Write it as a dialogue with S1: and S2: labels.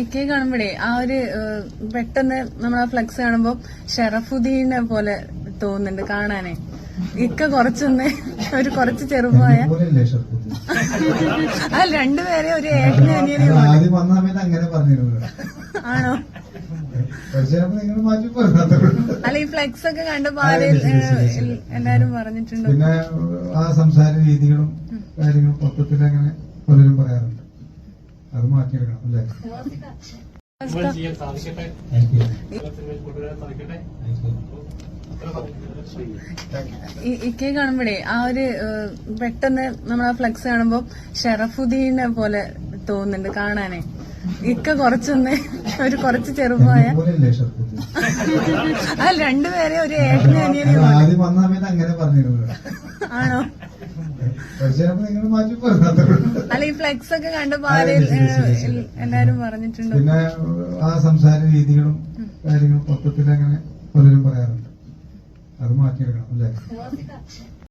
S1: ഇക്കെ കാണുമ്പോഴേ ആ ഒരു പെട്ടെന്ന് നമ്മൾ ആ ഫ്ലെക്സ് കാണുമ്പോ ഷറഫുദ്ദീനെ പോലെ തോന്നുന്നുണ്ട് കാണാനേ. ഇക്ക കുറച്ചൊന്ന് ഒരു കുറച്ച് ചെറുപ്പമായ ആ രണ്ടുപേരെ ഒരു ഏട്ടനും അനിയനെയും
S2: ആദ്യം വന്ന സമയത്ത് അങ്ങനെ പറഞ്ഞിരുന്നു
S1: ആണോ അല്ല ഈ ഫ്ലെക്സ് ഒക്കെ കണ്ടപ്പോ എല്ലാരും പറഞ്ഞിട്ടുണ്ട്
S2: പിന്നെ ആ സംസാര രീതികളും കാര്യങ്ങളും മൊത്തത്തിൽ അങ്ങനെ പലരും പറയാറുണ്ട് അത് മാറ്റിയെടുക്കണം അല്ലേ
S3: സാധിക്കട്ടെ
S1: ഇക്കെ കാണുമ്പോഴേ ആ ഒരു പെട്ടെന്ന് നമ്മൾ ആ ഫ്ലെക്സ് കാണുമ്പോ ഷറഫുദ്ദീനെ പോലെ തോന്നുന്നുണ്ട് കാണാനേ. ഇക്ക കുറച്ചൊന്ന് ഒരു കുറച്ച് ചെറുപ്പമായ ആ രണ്ടുപേരെ ഒരു ഏട്ടനെ ആണോ? അല്ല ഈ ഫ്ലെക്സ് ഒക്കെ കണ്ടപ്പോ എല്ലാരും പറഞ്ഞിട്ടുണ്ട്?
S2: പിന്നെ ആ സംസാര രീതികളും കാര്യങ്ങളും മൊത്തത്തിൽ അങ്ങനെ പലരും പറയാറുണ്ട്. അത് മാറ്റിയെടുക്കണം അല്ലേ